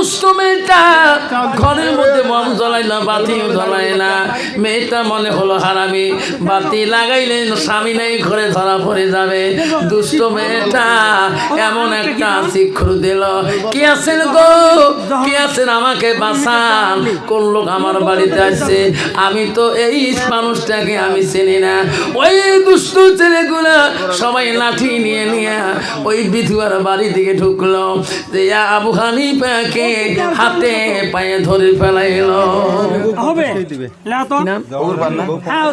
দুষ্ট মেয়েটা ঘরের মধ্যে মন জ্বলাই না বাতিও জ্বলায় না। মেয়েটা মনে হলো হারামি। বাতি লাগাইলেন স্বামী নেই, ঘরে ধরা পড়ে যাবে। দুষ্ট মেয়েটা এমন একটা শিক্ষর দিল। কি আছেন গো? কি আছেন আমাকে বাঁচান? কোন লোক আমার বাড়িতে আসছে? আমি তো এই মানুষটাকে আমি চিনি না। ওই দুষ্ট ছেলেগুলা সবাই লাঠি নিয়ে নিয়ে ওই বিধুয়ার বাড়ি দিকে ঢুকলো। যে আবু হানিফাকে হাতে পায়ে ধরে ফেলাইল। হবে। না তো। হ্যাঁ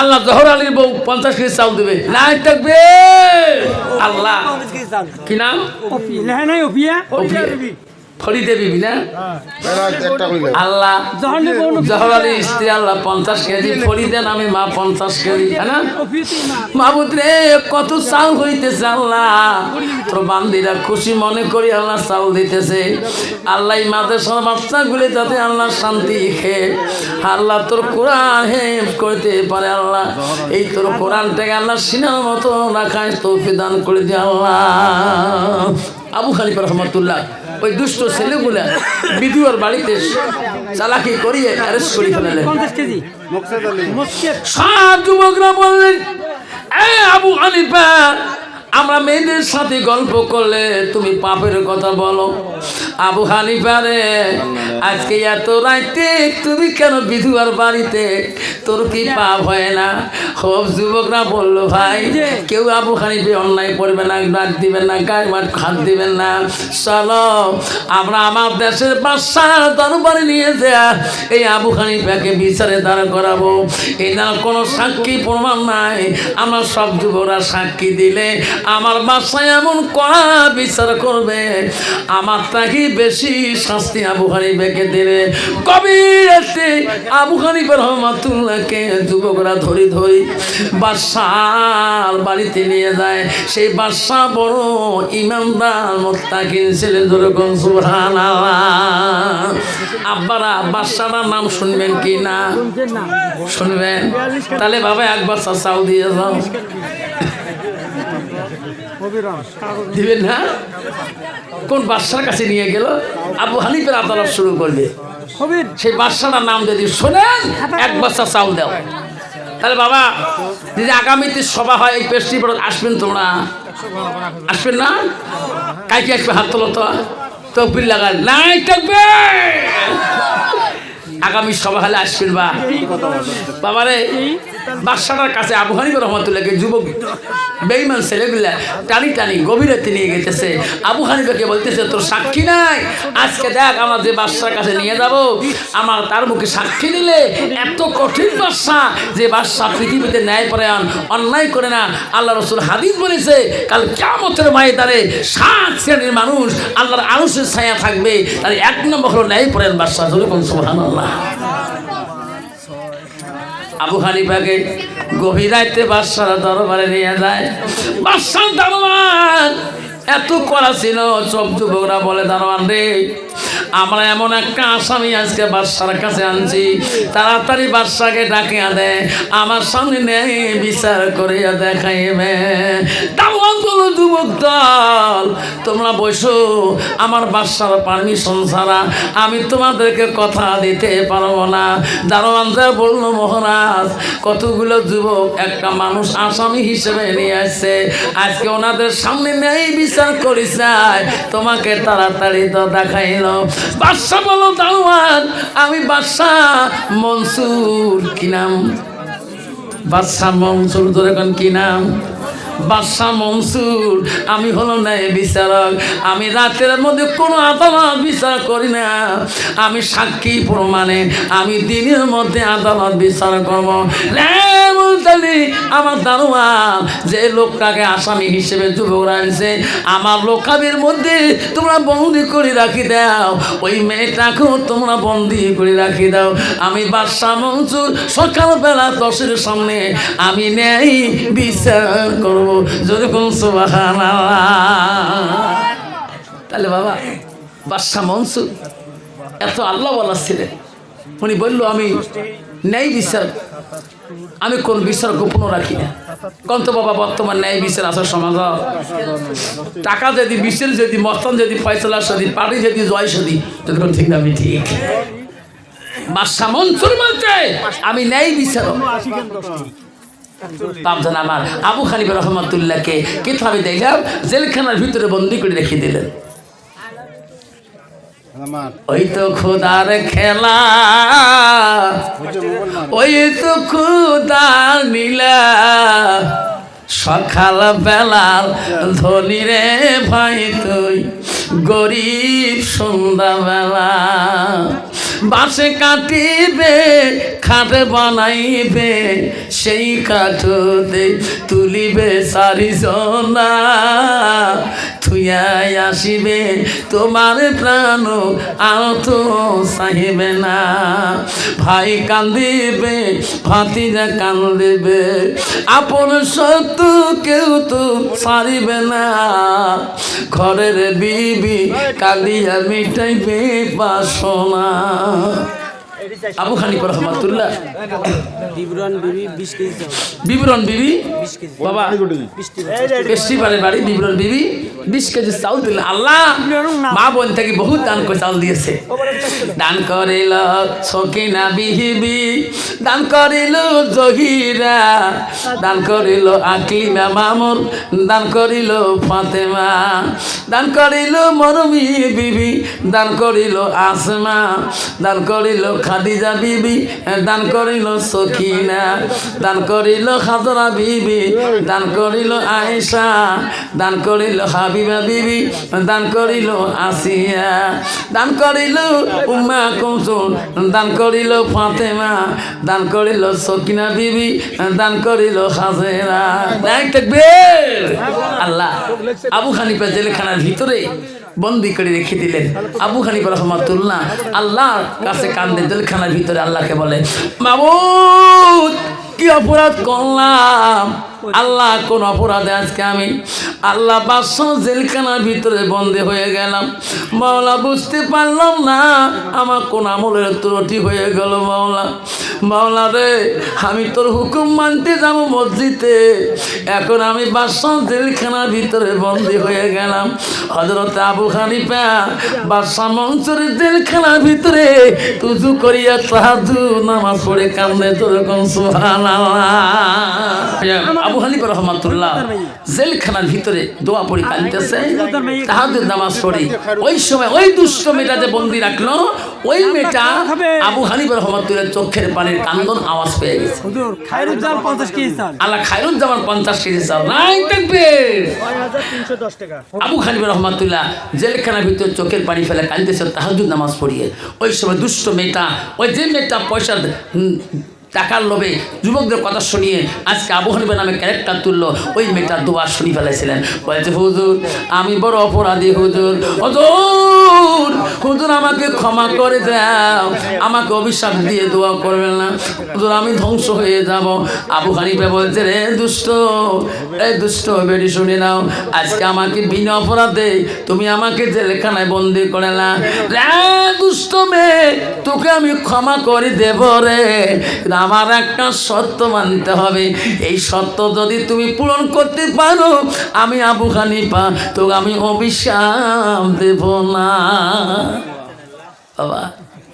আল্লাহ জহর আলীর বউ পঞ্চাশ কেজি চাউল দিবে। নাই থাকবে। আল্লাহ। কি নাম? নাই ওপিয়া না? আল্লাহ জহর আলীর স্ত্রী আল্লাহ পঞ্চাশ কেজি ফরিদে নামে মা পঞ্চাশ কেজি হ্যাঁ মাহবুদ রে কত হইতেছে আল্লাহ। তোর বান্দিরা খুশি মনে করি আল্লাহ চাউল দিতেছে। আল্লাহ মাদ্রাসার বাচ্চাগুলি যাতে আল্লাহ শান্তি খেয়ে আল্লাহ তোর কোরআন হে করতে পারে আল্লাহ। এই তোর কোরআনটাকে আল্লাহ সিনার মতো রাখায় তৌফি দান করে দিয়ে আল্লাহ। আবু খালিফ রহমতুল্লাহ ওই দুষ্ট ছেলেগুলা বিধুয়ার বাড়িতে চালাকি করিয়ে অ্যারেস্ট করে ফেলেন যুবকরা বললেন এ আবু হানিফা আমরা মেয়েদের সাথে গল্প করলে তুমি পাপের কথা বলো। আবু হানিফা রে আজকে এত রাইতে তুমি কেন বিধুয়ার বাড়িতে? তোর কি পাপ হয় না? সব যুবকরা বলল ভাই কেউ আবু হানিফে অন্যায় করবে না ডাক দিবেন না গায়ে মাঠ খাত দিবেন না। চলো আমরা আমার দেশের বাদশাহ দরবারে নিয়ে যা এই আবু হানিফাকে বিচারে দাঁড় করাবো। এই না কোনো সাক্ষী প্রমাণ নাই। আমরা সব যুবকরা সাক্ষী দিলে আমার বাসায় এমন কড়া বিচার করবে। আমার তাকে বেশি শাস্তি আবু হানিফাকে দিলে। কবির রাতে আবু হানিফা রহমাতুল্লাহকে যুবকরা ধরি ধরি বাদশার বাড়িতে নিয়ে যায়। সেই বাদশাহ বড় ইমানদার মোত্তাকিন ছিলেন যেরকম সুবহান আব্বারা বাদশাটার নাম শুনবেন কি না? শুনবেন? তাহলে বাবা একবার চাও দিয়ে যাও। দিবেন না? কোন বাদশার কাছে নিয়ে গেল? আবু হানিফের আদালত শুরু করবে। সেই বাদশাটার নাম যদি শোনেন এক বাচ্চা চাউল দাও। তাহলে বাবা যদি আগামীতে সভা হয় এই পেস্ট্রি বড় আসবেন তোমরা আসবেন না? কাইকে আসবে হাত তোলো তো। তকবির লাগান। নাই থাকবে আগামী সভা হলে আসবেন বা বাবারে বাদশাটার কাছে আবু হানিফ রহমতুল্লাহকে যুবক বেইমান ছেলেগুলা টানি টানি গভীরাতে নিয়ে গেতেছে। আবু হানিফাকে বলতেছে, তোর সাক্ষী নাই? আজকে দেখ, আমার যে বাদশার কাছে নিয়ে যাব, আমার তার মুখে সাক্ষী দিলে এত কঠিন বাদশা যে বাদশা পৃথিবীতে ন্যায় পরায়ণ অন্যায় করে না। আল্লাহ রসুল হাদিস বলেছে, কাল কেমতের ময়দানে সাত শ্রেণির মানুষ আল্লাহর আনুষের ছায়া থাকবে। তার এক নম্বর হলো ন্যায় পরায়ণ বাদশা যেরকম সুহান আল্লাহ আবু হানিফাকে গভীর রাইতে বাদশার দরবারে নিয়ে যায়। বাদশার দারোয়ান এত করা ছিল, সব যুবকরা বলে, দারোয়ান রে, আমরা এমন একটা আসামি আজকে বাদশার কাছে আনছি। তাড়াতাড়ি বাদশাকে ডাকিয়া দেয় আমার সামনে নেই, বিচার করিয়া দেখাইবে। দারোয়ান যুবক দল, তোমরা বসো, আমার বাদশার পারমিশন ছাড়া আমি তোমাদেরকে কথা দিতে পারব না। দারোয়ান যা বলল, মহারাজ, কতগুলো যুবক একটা মানুষ আসামি হিসেবে নিয়ে আসছে। আজকে ওনাদের সামনে নেই বিচার করি চাই তোমাকে তাড়াতাড়ি তো দেখাইল। বাদশা বলো দাওয়ান আমি বাদশা মনসুর, কি নাম? বাদশাহ মনসুর তোর এখন কি নাম? বাদশাহ মনসুর, আমি হলো ন্যায় বিচারক। আমি রাতের মধ্যে কোনো আদালত বিচার করি না। আমি সাক্ষী প্রমাণে, আমি দিনের মধ্যে আদালত বিচার করব। ন্যায় আমার দারোয়ান, যে লোকটাকে আসামি হিসেবে যুবকরা আনছে, আমার লোকাবের মধ্যে তোমরা বন্দি করে রাখি দাও। ওই মেয়েটাকেও তোমরা বন্দি করে রাখি দাও। আমি বাদশাহ মনসুর, সকালবেলা দশের সামনে আমি নেই বিচার করব। যেরকম সুবাহান তাহলে বাবা, বাদশাহ মনসুর, এত আল্লাহ বলা ছিলেন উনি বলল, আমি ন্যায় বিচার, আমি কোন বিচার গোপন রাখি না। কন্ত বাবা, বর্তমান ন্যায় বিচার আসার সমাজ টাকা যদি বিশ্বের যদি মস্তান যদি, ফয়সলা সদি পার্টি যদি, জয় সদি, যদি কোন ঠিক না, আমি ঠিক। বাদশা মনসুর বলছে, আমি ন্যায় বিচারক। বাপজান আমার। আবু খালিব রহমতুল্লাহকে কিতাবে দেখলাম জেলখানার ভিতরে বন্দি করে রেখে দিলেন। ওই তো খোদার খেলা ওই তো খুদার নীলা সকাল বেলার ধনী রে ভাই তুই গরিব সন্ধ্যাবেলা। বাসে কাটিবে, খাটে বানাইবে, সেই কাঠতে তুলিবে সারি জনা থুয়াই আসিবে, তোমার প্রাণ আর তো চাহিবে না। ভাই কান্দিবে, ভাতিজা কান্দিবে, আপন শত্রু কেউ তো সারিবে না। ঘরের বিবি কালিয়া মিটাইবে বাসনা। না আবু খানিক রহমাতুল্লাহ বিবরণ বিবি কেজি বিবরণ বিবি বিশ কেজি। বাবা। বিশ কেজি। বেশি বারে বাড়ি বিবরণ বিবি বিশ কেজি চাউল দিলেন আল্লাহ। মা বোন থেকে বহুত দান করে চাউল দিয়েছে। দান করিল সকিনা বিহিবি দান করিল জহিরা দান করিল আকলিমা মামুর দান করিল ফাতেমা দান করিল মরমি বিবি দান করিল আসমা দান করিল খাদিজা বিবি দান করিল সখিনা দান করিল খাজরা বিবি দান করিল আয়েশা দান করিল হাবিবা বিবি দান করিল আসিয়া দান করিল উম্মা কৌসুম দান করিল ফাতেমা দান করিল সকিনা বিবি দান করিল হাজেরা দেখ দেখবে আল্লাহ আবু হানিফা জেলখানার ভিতরে বন্দি করে রেখে দিলেন। আবু সময় রহমাতুল্লাহ আল্লাহ কাছে কান্দে জেলখানার ভিতরে আল্লাহকে বলে বাবু কি অপরাধ করলাম? আল্লাহ কোন অপরাধে আজকে আমি আল্লাহ বাদশাহ জেলখানার ভিতরে বন্দি হয়ে গেলাম। মাওলা বুঝতে পারলাম না আমার কোন আমলের ত্রুটি হয়ে গেল মাওলা। মাওলা রে আমি তোর হুকুম মানতে যাব মসজিদে। এখন আমি বাদশাহ জেলখানার ভিতরে বন্দি হয়ে গেলাম। হজরত আবু হানিফা বাদশাহ মঞ্চরের জেলখানার ভিতরে তুজু করিয়া তাহাজু নামাজ পড়ে কান্দে তোর কোন সুহান আবু হানিফা রহমাতুল্লাহ জেলখানার ভিতরে দোয়া পড়ি কাঁদতেছে। তাহাজুদ নামাজ পড়ি। ওই সময় ওই দুষ্ট মেয়েটা যে বন্দি রাখল। ওই মেয়েটা আবু হানিফা রহমাতুল্লাহ চোখের পানির কান্দন আওয়াজ পেয়ে গেছে। আল্লাহ খায়রুল জামান পঞ্চাশ কেজি চাল। নাই টাকা। আবু হানিফা রহমাতুল্লাহ জেলখানার ভিতর চোখের পানি ফেলে কাঁদতেছে তাহাজুদ নামাজ পড়িয়ে। ওই সময় দুষ্ট মেয়েটা ওই যে মেয়েটা পয়সা টাকার লোভে যুবকদের কথা শুনিয়ে আজকে আবু হানিফা নামে ক্যারেক্টার তুললো। ওই মেয়েটা দোয়া শুনি ফেলাইছিলেন। বলছে, হুজুর, আমি বড় অপরাধী, হুজুর। হুজুর হুজুর, আমাকে ক্ষমা করে দাও। আমাকে অভিশাপ দিয়ে দোয়া করবেন না। হুজুর, আমি ধ্বংস হয়ে যাব। আবু হানিফা বলছে, রে দুষ্ট এই দুষ্ট বেরি শুনে নাও। আজকে আমাকে বিনা অপরাধে তুমি আমাকে জেলখানায় বন্দি করে না। রে দুষ্ট মেয়ে, তোকে আমি ক্ষমা করে দেব রে। আমার একটা সত্য মানতে হবে। এই সত্য যদি তুমি পূরণ করতে পারো, আমি আবু হানিফা, তোকে আমি অভিশাপ দেব না। বাবা,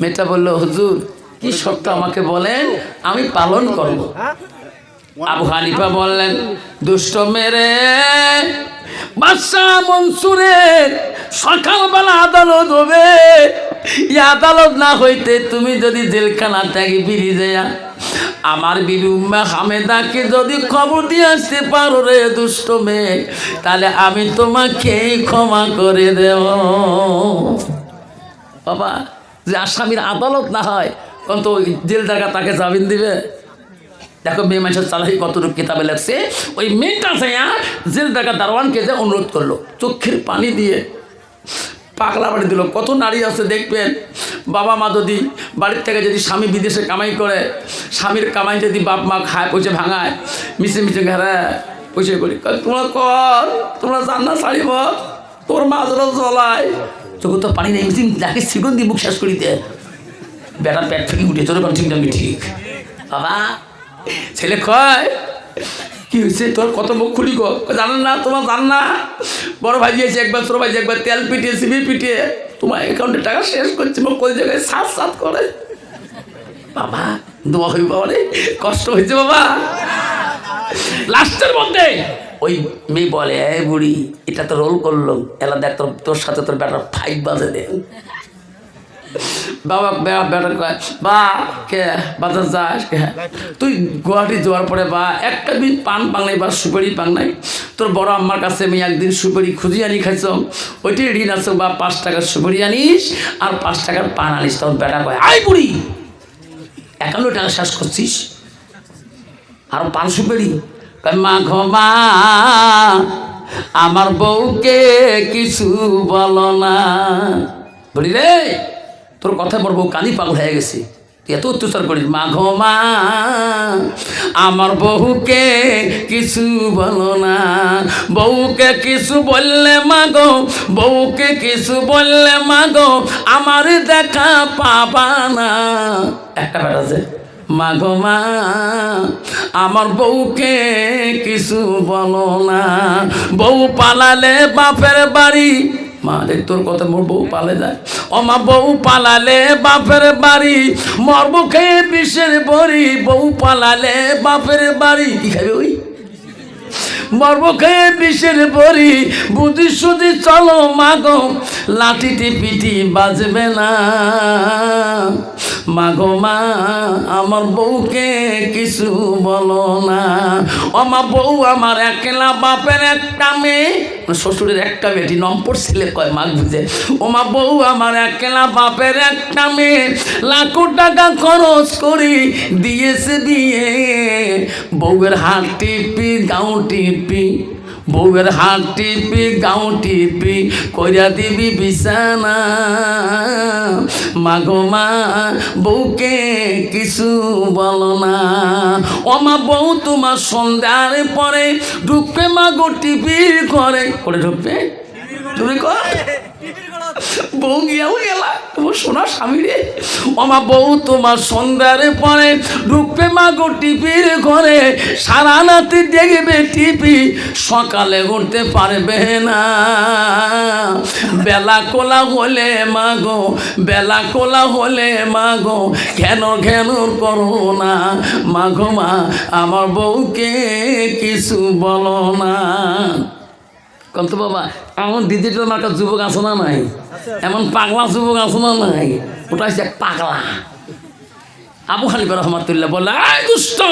মেয়েটা বলল, হুজুর, কি সত্য আমাকে বলেন? আমি পালন করব। আবু হানিফা বললেন, দুষ্ট মেরে, বাদশাহ মনসুরের সকালবেলা আদালত হবে। এই আদালত না হইতে তুমি যদি জেলখানা থেকে বেরিয়ে যায় আমার বিবি উম্মা হামেদাকে যদি খবর দিয়ে আসতে পারো রে দুষ্ট মেয়ে, তাহলে আমি তোমাকে ক্ষমা করে দেব। বাবা, যে আসামির আদালত না হয় তখন তো ওই জেল জায়গা তাকে জামিন দিবে? দেখো, মেয়ে মানুষের চালাকি কতটুকু কিতাবে লাগছে ওই মেয়েটা যাইয়া জেল জায়গা দারোয়ানকে যে অনুরোধ করল, চোখের পানি দিয়ে। পাগলা বাড়ি দিল। কত নারী আছে দেখবেন? বাবা মা যদি বাড়ির থেকে যদি স্বামী বিদেশে কামাই করে, স্বামীর কামাই যদি বাপ মা খায়, পয়সা ভাঙায়, মিশে মিশে ঘেরা পয়সা করি। তোমরা কর, তোমরা জান্না ছাড়িব, তোর মাছরা জ্বলায়। চোখে তো পানি নেই মিশিম যাকে সিগুন দিয়ে মুখ শেষ করিতে। বেটার পেট থেকে উঠে, তোর ঠিক ঠিক। বাবা, ছেলে কয় কি হয়েছে? তোর কত মুখ খুলি গো? জানেন না, তোমার জান না। বড় ভাই দিয়েছে একবার, ছোট ভাই একবার, তেল পিটিয়ে সিবি পিটিয়ে। তোমার অ্যাকাউন্টে টাকা শেষ করছে, মুখ কোন জায়গায়, সাত সাত করে। বাবা, দোয়া হই বাবা রে কষ্ট হয়েছে বাবা। লাস্টের মধ্যে। ওই মেয়ে বলে এ বুড়ি, এটা তো রোল করল এলা দেখ তোর তোর সাথে তোর বেটার ফাইট বাজে দে বাবা বেটা কয়, বা, কে, বাজার যাস, কে? তুই গুয়াহাটি যাওয়ার পরে, বা, একটা দিন পান পাং বা সুপারি পাং তোর বড় আম্মার কাছে আমি একদিন সুপারি খুঁজি আনি খাইছ ওইটাই ঋণ আছে, বা পাঁচ টাকার সুপারি আনিস, আর পাঁচ টাকার পান আনিস। তোর বেটা কয় আই বুড়ি, একান্ন টাকা শেষ করছিস? আর পান সুপারি? মা ঘমা আমার বউকে কিছু বলো না। বলি রে তোর কথা বউ কানি পাগল হয়ে গেছে। এত অত্যাচার করিস। মা ঘমা আমার বউকে কিছু বলো না। বউকে কিছু বললে মাগো বউকে কিছু বললে মাগো আমার দেখা পাবা না। একটা বেটা আছে। মাগো মা, আমার বউকে কিছু বলো না। বউ পালালে বাপের বাড়ি মা রে তোর কথা মোর বউ পালে যায়। ও মা, বউ পালালে বাপের বাড়ি মর খেয়ে বিষের বড়ি। বউ পালালে বাপের বাড়ি। কি খাবে ওই? মর্মকে বিষের বড়ি বুঝি সুদি চলো মাগো লাঠিতে পিটি বাজবে না। মাগো মা, আমার বউকে কিছু বলো না। আমার বউ, আমার একলা বাপের একটা মেয়ে। শ্বশুরের একটা বেটি নম্বর ছেলে কয় মাগ বুঝে? ওমা বউ, আমার একলা বাপের একটা মেয়ে। লাখো টাকা খরচ করি দিয়েছে বিয়ে। বউয়ের হাত টিপি গাউ টিপি। বউয়ের হাত টিপি গাউ টিপি। কইরা দিবি বিছানা। মাগো মা, বউকে কিছু বলো না। ও মা বউ, তোমার সন্ধ্যার পরে ঢুকবে মাগো টিপির করে করে ঢুকবে? তুমি কর বউ গিয়াও গেলা। তোমার সোনা স্বামী রে, আমার বউ তোমার সন্ধ্যারে পরে ঢুকবে মা গো টিপির ঘরে। সারা রাতে দেখবে টিপি, সকালে উঠতে পারবে না। বেলা কোলা হলে মা গো বেলা কোলা হলে মা গো ঘেন ঘেন করো না। মা গো মা, আমার বউকে কিছু বলো না। কত বাবা এমন ডিজিটাল মার্কার যুবক আছে না নাই? এমন পাগলা যুবক আছে না নাই? ওটা হচ্ছে পাগলা। আবু হানিফা রহমাতুল্লাহ বলে, "এই দুষ্ট!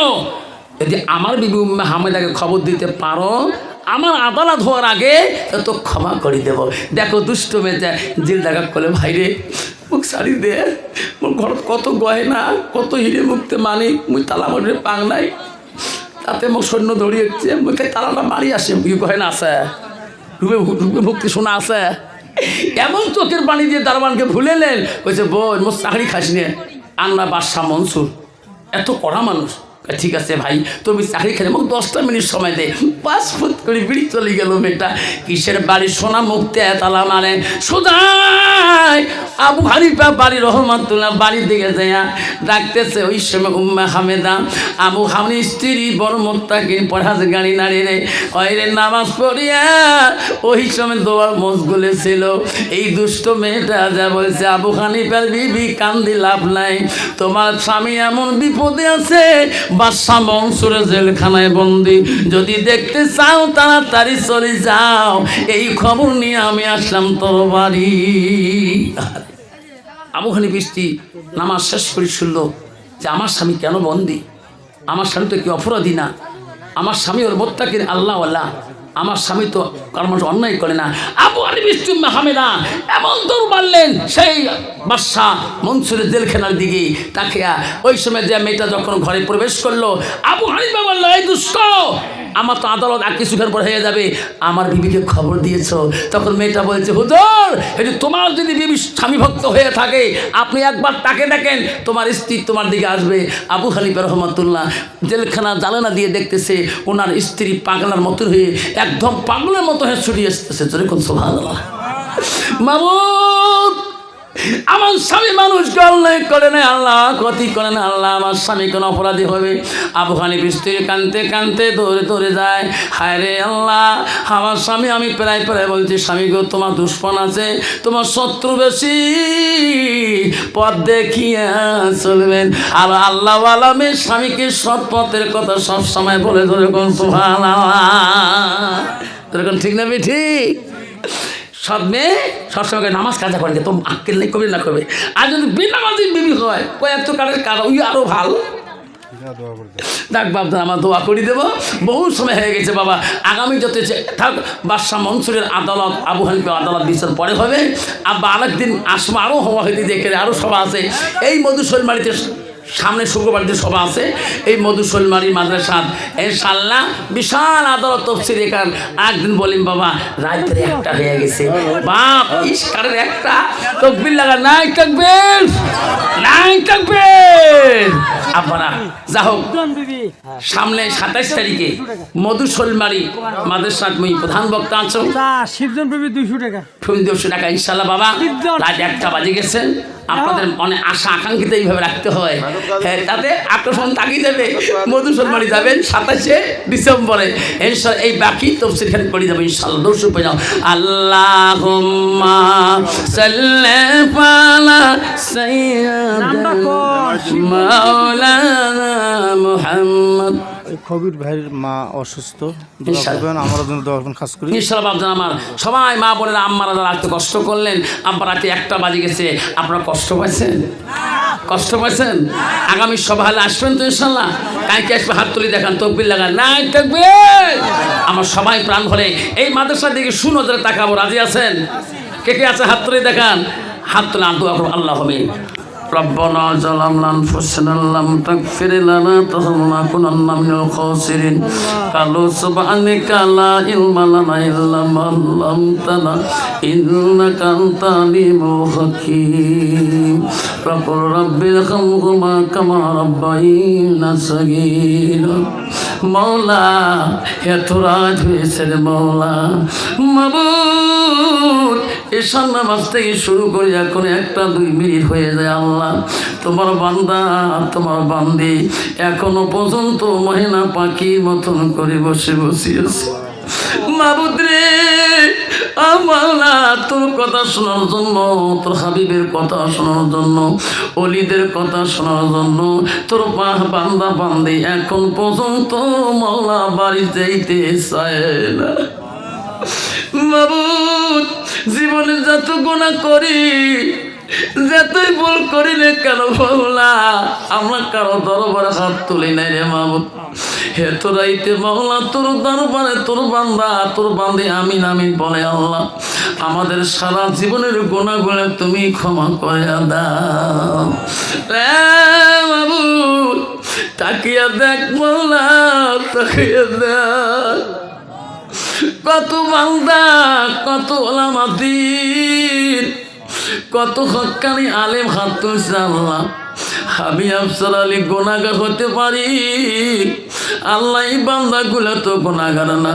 যদি আমার বিবি হামেদাকে খবর দিতে পারো, আমার আদালত হওয়ার আগে তো ক্ষমা করে দেব। দেখো দুষ্ট মেয়েটা জেল দেখা করলে, ভাইরে, মুখ সারি দে। মোর ঘরত কত গয়না, কত হিরে মুক্তে মানিক, মুই তালা মরে পাং নাই। তাতে মোক সৈন্য দৌড়িয়েছে মুখে তালাটা মারি আসে গয়না আছে? রূপে রূপে মুক্তি শোনা আছে? এমন চোখের পানি দিয়ে দারবানকে ভুলে নেন কইছে, বোন, মোর চাকরি খাস নে। আন্না বাদশাহ মনসুর। এত কড়া মানুষ। ঠিক আছে ভাই, তুমি চাকরি খেলে মোক দশটা মিনিট সময় দে। পাঁচ ফুট করে বিড়ি চলে গেল মেয়েটা। কিসের বাড়ি সোনা মুক্তি তালা মানে সোজাই আবু হানিফা বাড়ি রহমাতুল্লাহ বাড়ির দিকে যায় ডাকতেছে, ওই সময় উম্মা হামেদা, আবু হামনি স্ত্রী বড় মোত্তাকিন পড়াস গাড়ি নাড়ি রে ওই রে নামাজ পড়িয়া? ওই সময় দোয়ার মজগুলে ছিল। এই দুষ্ট মেয়েটা যা বলছে, আবু হানিফার বিবি কান্দি লাভ নাই, তোমার স্বামী এমন বিপদে আছে বাদশা মনসুরে জেলখানায় বন্দি। যদি দেখতে চাও, তাড়াতাড়ি চলে যাও, এই খবর নিয়ে আমি আসলাম তোর বাড়ি আবু হানি বৃষ্টি নামাজ শেষ করে শুনল যে, আমার স্বামী কেন বন্দি? আমার স্বামী তো কি অপরাধী না? আমার স্বামী ওর মোত্তাকির আল্লাহ আল্লাহ আমার স্বামী তো কারও মানুষ অন্যায় করে না। আবু আলী বৃষ্টি হামেদা এমন দৌড় মারলেন, সেই বাদশাহ মনসুরের জেলখানার দিকে তাকে ওই সময় যে মেয়েটা যখন ঘরে প্রবেশ করল, আবু হানিফা বলল, এই দুষ্ট! আমার তো আদালত আর কিছুক্ষণ পর হয়ে যাবে। আমার বিবিকে খবর দিয়েছ। তখন মেয়েটা বলছে, হুজুর, এটি তোমার যদি বিবি স্বামী ভক্ত হয়ে থাকে, আপনি একবার তাকে দেখেন, তোমার স্ত্রী তোমার দিকে আসবে। আবু হানিফা রহমতুল্লাহ জেলখানা জানানা দিয়ে দেখতেছে, ওনার স্ত্রী পাগলার মতো হয়ে একদম পাগলের মতো হয়ে ছড়িয়ে আসতেছে। যেরকম সোভাগ মামুদ! আমার স্বামী মানুষকে অন্যায় করে না আল্লাহ, ক্ষতি করে না আল্লাহ, আমার স্বামী কোনো অপরাধী হবে? আবহানি বৃষ্টি কানতে কানতে দৌড়ে দৌড়ে যায়। হায় রে আল্লাহ, আমার স্বামী, আমি প্রায় প্রায় বলছি, স্বামী গো, তোমার দুষ্পন আছে, তোমার শত্রু বেশি। পথ দেখিয়া চলবেন। আর আল্লাহ আলামে স্বামীকে সৎ পথের কথা সব সময় বলে ধরে কোন সুহান ঠিক না ঠিক? সব মেয়ে সবসময় নামাজ কাজা করে তো আক্কেল নেই কবি না করবে আর যদি বেনামাজি বিবি হয় ওই এত কারের কারণ ওই আরও ভালো। ডাক বাবদান আমার দোয়া করে দেবো। বহু সময় হয়ে গেছে বাবা। আগামী যত থাক বাদশাহ মনসুরের আদালত আবু হানিফা আদালত বিচার পরে হবে। আবার আরেকদিন আসমা আরও হওয়া হইতে দেখে আরও সভা আছে। এই মধুশৈলমারিতে সামনে শুক্রবারিতে সভা আছে। এই মধুশৈলমারি মাদ্রাসাত ইনশাল্লাহ বিশাল আদালত তফসির এখান। একদিন বলিম বাবা রাত্রে একটা হয়ে গেছে। বাপ ইস্কারের একটা। তকবির লাগা নাই তকবির। নাই তকবির। আপনারা যা হোক সামনে সাতাইশ তারিখে মধুশৈলমারি মাদ্রাসাত মুই প্রধান বক্তা আছো শিবজন বিবি দুইশো টাকা। দেড়শো টাকা ইনশাল্লাহ বাবা। রাত একটা বাজে গেছে। আপনাদের অনেক আশা আকাঙ্ক্ষিত এইভাবে রাখতে হয়। হ্যাঁ তাতে আকর্ষণ থাকি যাবে মধুসলমানি যাবেন সাতাশে ডিসেম্বরে। ইনশাল্লাহ এই বাকি তফসির খান করে যাব ইনশাল্লাহ দর্শক পেয়ে যাও আল্লাহ। মাওলানা মুহাম্মদ। কবির ভাইয়ের মা অসুস্থ। দোয়া করবেন আমরা জন্য দোয়া করবেন খাস করি। আমার। সবাই মা বোনেরা আম্মারা যারা রাখতে কষ্ট করলেন আব্বা রাতে একটা বাজে গেছে আপনারা কষ্ট পাইছেন? কষ্ট পাইছেন? আগামী সভা হলে আসবেন তো ইনশাল্লাহ। কাইকে আসবে হাত তুলি দেখান তকবির লাগান। নাই থাকবে আমার সবাই প্রাণ ভরে এই মাদ্রাসার দিকে সুনজরে তাকাবো রাজি আছেন? কে কে আছে? হাত তুলি দেখান। হাত তুলে করব আল্লাহ হবে ربنا ظلمنا انفسنا لم تغفر لنا لنكونن من الخاسرين قالوا سبحانك لا علم لنا الا ما علمتنا انك انت العليم الحكيم رب رب ارحمهما كما ربينا صغيرا মৌলা, এত রাত হয়েছে রে মৌলা। মাবুদ এসব নামাজ থেকে শুরু করে এখন একটা দুই মিনিট হয়ে যায় আল্লাহ। তোমার বান্দা, তোমার বান্দি, এখনও পর্যন্ত মহিনা পাখির মতন করে বসে বসিয়েছে মাবুদ রে তোর কথা শোনার জন্য, তোর হাবিবের কথা শোনার জন্য, অলিদের কথা শোনার জন্য, তোর বাহ বান্দা বান্দি এখন পর্যন্ত মাওলা বাড়ি যাইতে চায় না। মাবুদ জীবনে যত গোনা করি যতই ভুল করি রে কেন বললা আমরা কারও দরবারে হাত তুলি নাই রে মাবুদ হে তোরাইতে মাওলা, তোর দরবারে, তোর বান্দা, তোর বান্দে আমিন আমিন বলে আল্লাহ। আমাদের সারা জীবনের গোনাগুলো তুমি ক্ষমা করে দাও। মাবুদ তাকিয়া দেখ, মাওলা, তাকিয়া দেখ। কত বান্দা, কত ওলামাদিন কত হকানি আলেম হাত আল্লাহ আমি আফসার আলী গোনাগার হতে পারি। আল্লাহ এই বান্দাগুলো তো গোনাগার না।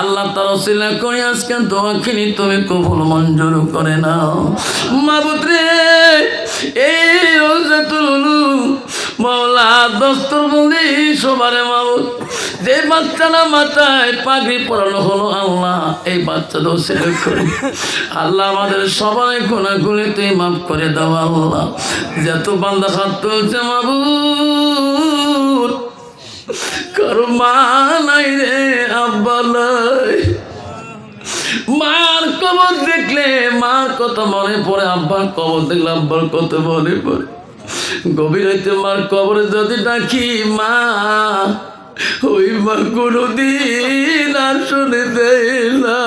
আল্লাহ তার অসিলা করে, আজকে দোয়াখিনি তুমি কবুল মঞ্জুর করে নাও। মাবুদ রে এই রোজাতুল উলুম দস্তর বন্দি সবারে যে বাচ্চারা মাথায় পাগড়ি হলো আল্লাহ, এই করে। আল্লাহ আমাদের সবাই মাফ করে দাও আল্লাহ। যত বান্দা কারও মা নাই রে, আব্বা মার কবর দেখলে, মার কথা মনে পড়ে, আব্বার কবর দেখলে আব্বার কথা মনে পড়ে। গভীর হইতে মার কবরে যদি ডাকি মা, ওই মা কোনোদিন আর শুনে দেয় না।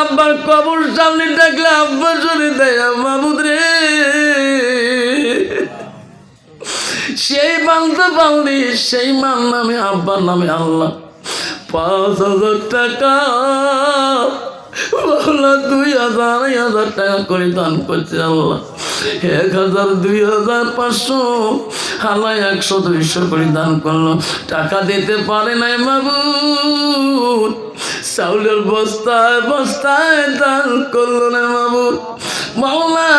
আব্বার কবর সামনে ডাকলে আব্বা শুনে দেয় মাবুদ রে সেই বাংলা বাংলি সেই মান নামে, আব্বার নামে আল্লাহ পাঁচ হাজার টাকা দুই হাজার হাজার টাকা করে দান করছে আল্লাহ। এক হাজার দুই হাজার পাঁচশো। আল্লাহ একশো দুইশো করে দান করল। টাকা দিতে পারে নাই বাবু চাউলের বস্তায় বস্তায় দান করল না বাবু মাওলা,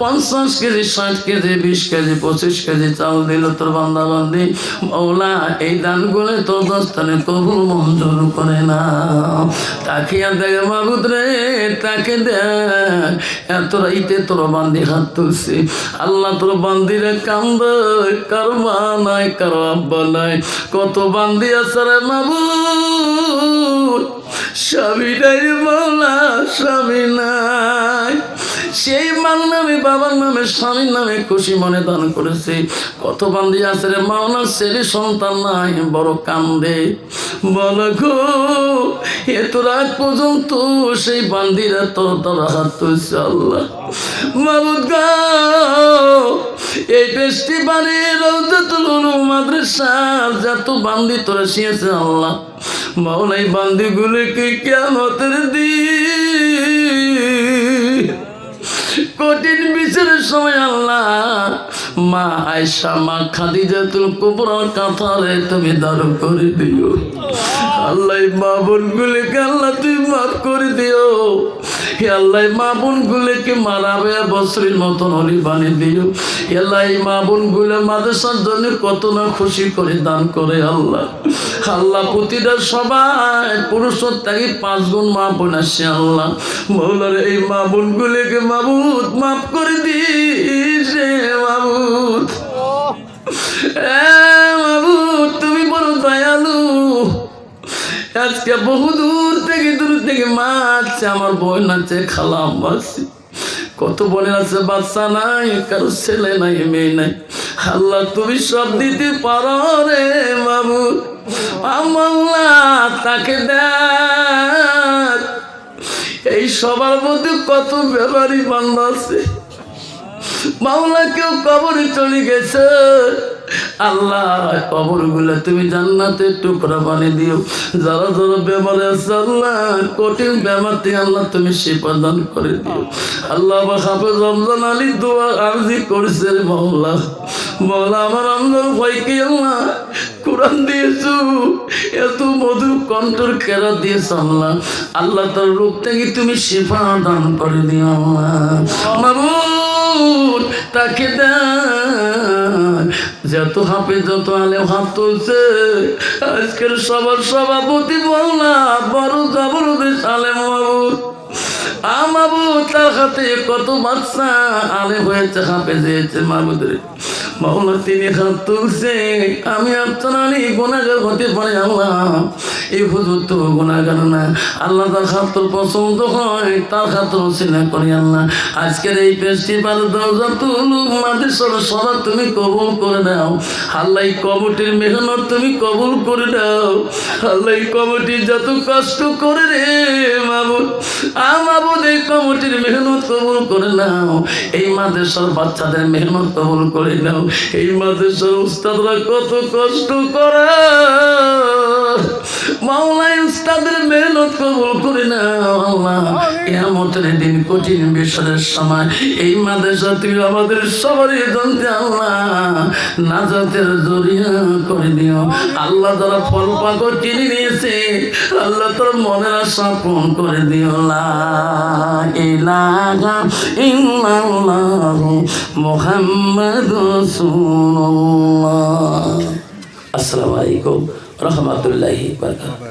পঞ্চাশ কেজি, ষাট কেজি, বিশ কেজি, পঁচিশ কেজি চাউল দিল তোর বান্দা বান্দি মাওলা, এই দানগুলো তোর দস্তানে কবুল মঞ্জুর করে না। তাকে আর দেখ মাবুদ রে, তাকে দেখ। এত রাইতে তোর বান্দি হাত তুলছে। আল্লাহ তোর বান্দিরে কান্দ। কারও মা নাই, কারও আব্বা নাই। কত বান্দি আছে রে মাবুদ স্বামী নাই স্বামী নাই। সেই মার নামে, বাবার নামে, স্বামীর নামে খুশি মনে দান করেছে। কত বান্ধি আছে রে মাওলা ছেলে সন্তান নাই, বড় কান্দে। বল গো এত রাত পর্যন্ত সেই বান্দিরা তোর তোর হাত তুলছে আল্লাহ। এই ফেস্টিভ্যালে রৌদাতুল উলুম মাদ্রাসা যত বান্দি তোরা শিয়েছে আল্লাহ। মাওলাই বান্দিগুলোকে কেমতের দিন কঠিন বিচারের সময় আল্লাহ। মা আয়সা মা খাদিজাতুল কুবরার কাঁথারে তুমি দারু করে দিও। আল্লাহ মা বোনগুলিকে আল্লাহ তুমি মাফ করে দিও। হে আল্লাহ মা বোনগুলিকে মারাবে বছরের মতন হলি বানিয়ে দিও। আল্লাহ এই মা বোনগুলো মাদ্রাসার জন্য কত না খুশি করে দান করে আল্লাহ। আল্লাহ প্রতিটা সবাই পুরুষ ত্যাগে পাঁচ গুণ মা বোন আসছে আল্লাহ। মৌলার এই মা বোনগুলিকে মাবুদ মাফ করে দিস রে মাবুদ। এ মাবুদ তুমি বড় দয়ালু। আজকে বহু দূর থেকে দূর থেকে মা আছে আমার বোন আছে খালাম আছে। কত বোনের আছে, বাচ্চা নাই, কারও ছেলে নাই, মেয়ে নাই। আল্লাহ, তুমি সব দিতে পারো রে বাবু। আমার তাকে দেখ এই সবার মধ্যে কত ব্যাপারী বান্ধব আছে। মাওলা কেউ কবরে চলে গেছে। আল্লাহ কবরগুলো তুমি জান্নাতের টুকরা বানিয়ে দিও। যারা যারা বেমারে আছে আল্লাহ কঠিন বেমার থেকে আল্লাহ তুমি সেবা করে দিও। আল্লাহ বা হাফেজ রমজান আলী দোয়া আরজি করেছে মাওলা। মাওলা আমার রমজান ভাইকে আল্লাহ কোরআন দিয়েছু। এত মধু কণ্ঠর কেরা দিয়েছ আল্লাহ। আল্লাহ তার রূপ থেকে তুমি সেবা দান করে দিও। আল্লাহ তাকে দেন। যত হাঁপে যত আলে হাত তুলছে। আজকের সবার সভাপতি বললা বড় জবরদস্ত আলে বাবু। আমাবু তার হাতে কত বাচ্চা আলে হয়েছে হাফে দিয়েছে মাহবুদের মাওলা তিনি হাত তুলছে, আমি আপনার গুণাগার হতে পারি আল্লাহ। এই হুজুর তো গুণাগার না। আল্লাহ তার খাতর পছন্দ হয়, তার খাতর সিনা করি আল্লাহ। আজকের এই ফেস্টিভ্যাল দরজা তুলু মাদেশ্বর সরা তুমি কবুল করে দাও আল্লাহ এই কমিটির মেহনত তুমি কবুল করে দাও আল্লাহ এই কমিটি যত কষ্ট করে রে এই কমিটির মেহনত কবুল করে নাও। এই মাদেশ্বর বাচ্চাদের মেহনত কবুল করে নাও। এই মাদেশ্বর উস্তাদরা কত কষ্ট করে। মাওলাই উস্তাদের মেহনত কবুল করে নাও, আল্লাহ। দিন কঠিন বিষয়ের সময় এই মাদেশা তুমি আমাদের সবারই জানতে, আল্লাহ। নাজাতের জরিয়া করে দিও। আল্লাহ তারা ফল পাকড় কিনে নিয়েছে, আল্লাহ তোর মনের আশা পূরণ করে দিও লা ইলাহা ইল্লাল্লাহ মুহাম্মাদুর রাসূলুল্লাহ। আসসালামু আলাইকুম রহমতুল্লাহি বারাকাতুহু।